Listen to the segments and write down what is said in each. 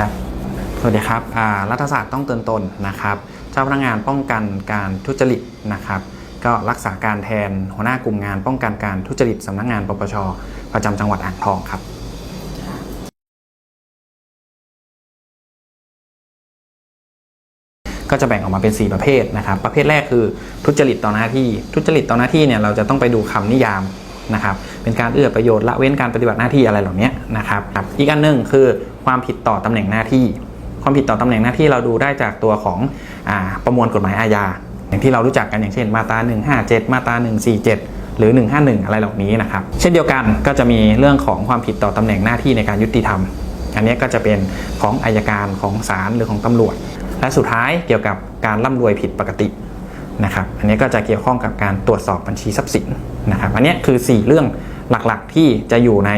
ครับสวัสดีครับรัฐศาสตร์ต้องเตือนตนนะครับ เจ้าพนักงานป้องกันการทุจริตนะครับ ก็รักษาการแทนหัวหน้ากลุ่มงานป้องกันการทุจริตสำนักงานปปชประจำจังหวัดอ่างทองครับก็จะแบ่งออกมาเป็น 4 ประเภทนะครับ ประเภทแรกคือทุจริตต่อหน้าที่ ทุจริตต่อหน้าที่เนี่ยเราจะต้องไปดูคำนิยาม นะครับเป็นการเอื้อประโยชน์ละเว้นการปฏิบัติหน้าที่อะไรเหล่านี้นะครับรบอีกอันหนึ่งคือความผิดต่อตำแหน่งหน้าที่ ความผิดต่อตำแหน่งหน้าที่เราดูได้จากตัวของอประมวลกฎหมายอาญาอย่างที่เรารู้จักกันอย่างเช่นมาตรา 157 มาตรา 147 หรือ 151 อะไรเหล่านี้นะครับเช่นเดียวกันก็จะมีเรื่องของความผิดต่อตำแหน่งหน้าที่ในการยุติธรรม อันนี้ก็จะเป็นของอายการของศาลหรือของตำรวจ และสุดท้ายเกี่ยวกับการร่ำรวยผิดปกติ นะครับอันนี้ก็จะเกี่ยวข้องกับการตรวจสอบบัญชีทรัพย์สินนะครับอันนี้คือ 4 เรื่องหลักๆที่จะอยู่ใน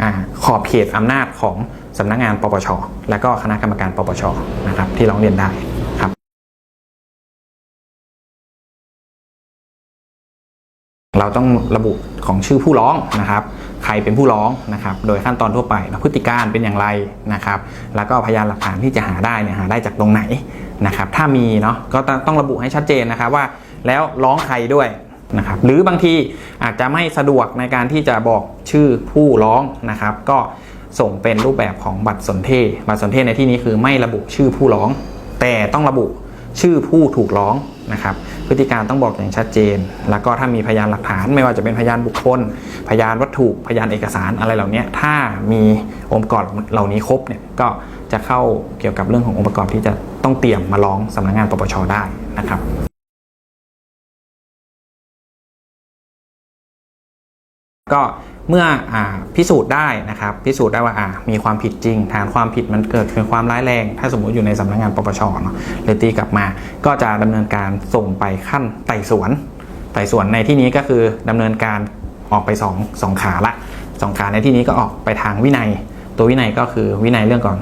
อขอบเขตอำนาจของสำนักงานปปชและก็คณะกรรมการปปชนะครับที่ร้องเรียนได้ เราต้องระบุของชื่อผู้ร้องนะครับ ใครเป็นผู้ร้องนะครับ โดยขั้นตอนทั่วไปพฤติการเป็นอย่างไรนะครับ แล้วก็พยานหลักฐานที่จะหาได้เนี่ยหาได้จากตรงไหนนะครับ ถ้ามีเนาะก็ต้องต้องระบุให้ชัดเจนนะครับว่าแล้วร้องใครด้วยนะครับหรือบางทีอาจจะไม่สะดวกในการที่จะบอกชื่อผู้ร้องนะครับ ก็ส่งเป็นรูปแบบของบัตรสนเทศบัตรสนเทศในที่นี้คือไม่ระบุชื่อผู้ร้อง แต่ต้องระบุ ชื่อผู้ถูกร้องนะครับพฤติการต้องบอกอย่างชัดเจน แล้วก็ถ้ามีพยานหลักฐาน ไม่ว่าจะเป็นพยานบุคคล พยานวัตถุพยานเอกสารอะไรเหล่านี้ถ้ามีองค์ประกอบเหล่านี้ครบเนี่ยก็จะเข้าเกี่ยวกับเรื่องขององค์ประกอบที่จะต้องเตรียมมาร้องสำนักงานปปชได้นะครับก็ เมื่ออพิสูจน์ได้นะครับ พิสูจน์ได้ว่ามีความผิดจริง ฐานความผิดมันเกิดเป็นความร้ายแรง ถ้าสมมติอยู่ในสำนักงานปปชเนาะเลยตีกลับมา ก็จะดำเนินการส่งไปขั้นไต่สวน ไต่สวนในที่นี้ก็คือดำเนินการออกไปสองสองขาละสองขาในที่นี้ก็ออกไปทางวินัย ตัววินัยก็คือวินัยเรื่องก่อน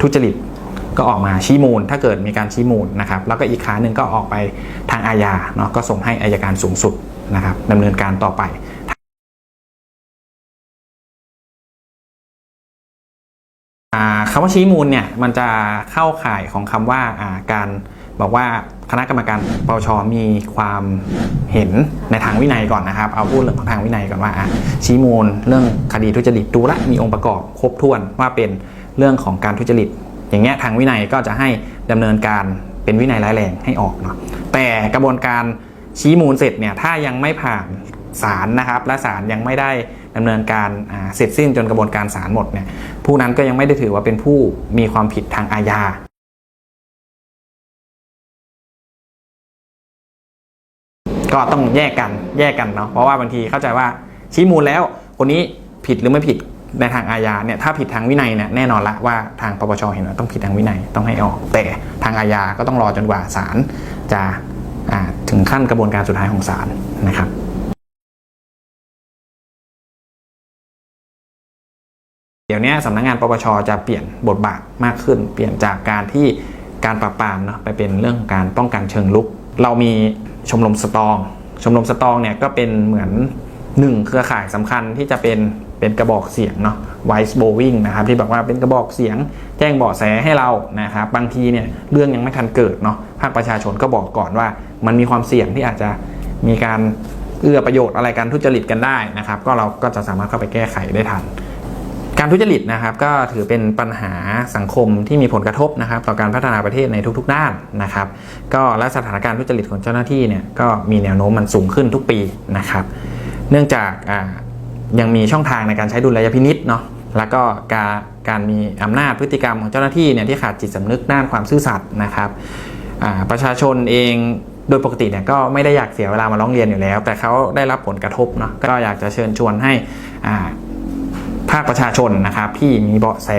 ทุจริตก็ออกมาชี้มูล ถ้าเกิดมีการชี้มูลนะครับ แล้วก็อีกขาหนึ่งก็ออกไปทางอาญาเนาะก็ส่งให้อายการสูงสุดนะครับดำเนินการต่อไป คำว่าชี้มูลเนี่ยมันจะเข้าข่ายของคำว่าการบอกว่าคณะกรรมการปชมีความเห็นในทางวินัยก่อนนะครับ เอาพูดเรื่องทางวินัยก่อนว่าชี้มูลเรื่องคดีทุจริตดูละมีองค์ประกอบครบถ้วนว่าเป็นเรื่องของการทุจริต อย่างเงี้ยทางวินัยก็จะให้ดำเนินการเป็นวินัยร้ายแรงให้ออกเนาะแต่กระบวนการชี้มูลเสร็จเนี่ยถ้ายังไม่ผ่าน ศาลนะครับ และศาลยังไม่ได้ดำเนินการเสร็จสิ้นจนกระบวนการศาลหมดเนี่ยผู้นั้นก็ยังไม่ได้ถือว่าเป็นผู้มีความผิดทางอาญาก็ต้องแยกกันแยกกันเนาะเพราะว่าบางทีเข้าใจว่าชี้มูลแล้วคนนี้ผิดหรือไม่ผิดในทางอาญาเนี่ยถ้าผิดทางวินัยเนี่ยแน่นอนละว่าทางปปชเห็นว่าต้องผิดทางวินัยต้องให้ออก แต่ทางอาญาก็ต้องรอจนกว่าศาลจะถึงขั้นกระบวนการสุดท้ายของศาลนะครับ เดี๋ยวนี้สำนักงานปปชจะเปลี่ยนบทบาทมากขึ้น เปลี่ยนจากการที่การปราบปรามเนาะไปเป็นเรื่องการป้องกันเชิงลุก เรามีชมรมสตอง ชมรมสตองเนี่ยก็เป็นเหมือนหนึ่งเครือข่ายสำคัญที่จะเป็นเป็นกระบอกเสียงเนาะ voice blowing นะครับที่บอกว่าเป็นกระบอกเสียง แจ้งเบาะแสให้เรานะครับบางทีเนี่ยเรื่องยังไม่ทันเกิดเนาะภาคประชาชนก็บอกก่อนว่า มันมีความเสี่ยงที่อาจจะมีการเอื้อประโยชน์อะไรกันทุจริตกันได้นะครับ ก็เราก็จะสามารถเข้าไปแก้ไขได้ทัน การทุจริตนะครับก็ถือเป็นปัญหาสังคมที่มีผลกระทบนะครับ ต่อการพัฒนาประเทศในทุกๆ ด้านนะครับ ก็และสถานการณ์ทุจริตของเจ้าหน้าที่เนี่ยก็มีแนวโน้มมันสูงขึ้นทุกปีนะครับ เนื่องจากยังมีช่องทางในการใช้ดุลยพินิษเนาะแล้วก็การการมีอำนาจพฤติกรรมของเจ้าหน้าที่เนี่ยที่ขาดจิตสำนึกด้านความซื่อสัตย์นะครับประชาชนเองโดยปกติเนี่ยก็ไม่ได้อยากเสียเวลามาร้องเรียนอยู่แล้ว แต่เขาได้รับผลกระทบเนาะก็อยากจะเชิญชวนให้อ่า ภาคประชาชนนะครับที่มีเบาะแส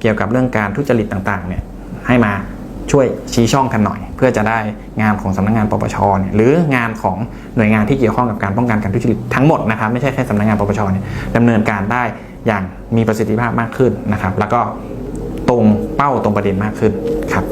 เกี่ยวกับเรื่องการทุจริตต่างๆเนี่ยให้มาช่วยชี้ช่องกันหน่อย เพื่อจะได้งานของสำนักงานปปชเนี่ยหรืองานของหน่วยงานที่เกี่ยวข้องกับการป้องกันการทุจริตทั้งหมดนะครับไม่ใช่แค่สำนักงานปปชเนี่ยดำเนินการได้อย่างมีประสิทธิภาพมากขึ้นนะครับ แล้วก็ตรงเป้าตรงประเด็นมากขึ้นครับ